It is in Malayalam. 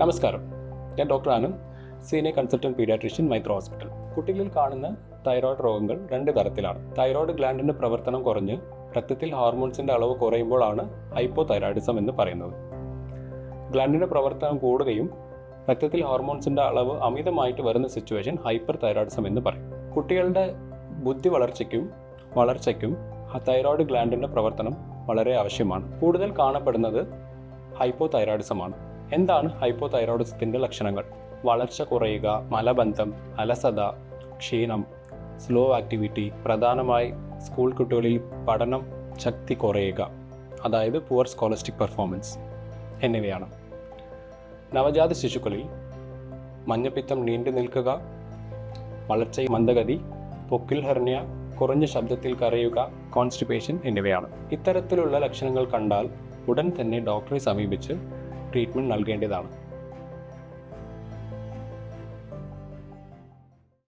നമസ്കാരം. ഞാൻ doctor Anand senior consultant paediatrician Maitra hospital. കുട്ടികളിൽ കാണുന്ന തൈറോയ്ഡ് രോഗങ്ങൾ രണ്ട് തരത്തിലാണ്. തൈറോയ്ഡ് ഗ്ലാൻഡിന്റെ പ്രവർത്തനം കുറഞ്ഞ് രക്തത്തിൽ ഹോർമോൺസിന്റെ അളവ് കുറയുമ്പോഴാണ് ഹൈപ്പോ തൈറോയിഡിസം എന്ന് പറയുന്നത്. ഗ്ലാൻഡിന്റെ പ്രവർത്തനം കൂടുകയും രക്തത്തിൽ ഹോർമോൺസിന്റെ അളവ് അമിതമായിട്ട് വരുന്ന സിറ്റുവേഷൻ ഹൈപ്പർ തൈറോയിഡിസം എന്ന് പറയും. കുട്ടികളുടെ ബുദ്ധി വളർച്ചയ്ക്കും വളർച്ചയ്ക്കും തൈറോയ്ഡ് ഗ്ലാൻഡിന്റെ പ്രവർത്തനം വളരെ ആവശ്യമാണ്. കൂടുതൽ കാണപ്പെടുന്നത് ഹൈപ്പോ തൈറോയിഡിസമാണ് എന്താണ് ഹൈപ്പോ തൈറോയിഡിസത്തിന്റെ ലക്ഷണങ്ങൾ? വളർച്ച കുറയുക മലബന്ധം അലസത ക്ഷീണം സ്ലോ ആക്ടിവിറ്റി പ്രധാനമായി സ്കൂൾ കുട്ടികളിൽ പഠനം ശക്തി കുറയുക അതായത് പുവർ സ്കോളസ്റ്റിക് പെർഫോമൻസ് എന്നിവയാണ്. നവജാത ശിശുക്കളിൽ മഞ്ഞപ്പിത്തം നീണ്ടു നിൽക്കുക വളർച്ച മന്ദഗതി പൊക്കിൽ ഹെർണിയ കുറഞ്ഞ ശബ്ദത്തിൽ കരയുക കോൺസ്റ്റിപ്പേഷൻ എന്നിവയാണ്. ഇത്തരത്തിലുള്ള ലക്ഷണങ്ങൾ കണ്ടാൽ ഉടൻ തന്നെ ഡോക്ടറെ സമീപിച്ച് ട്രീറ്റ്മെന്റ് നൽകേണ്ടതാണ്.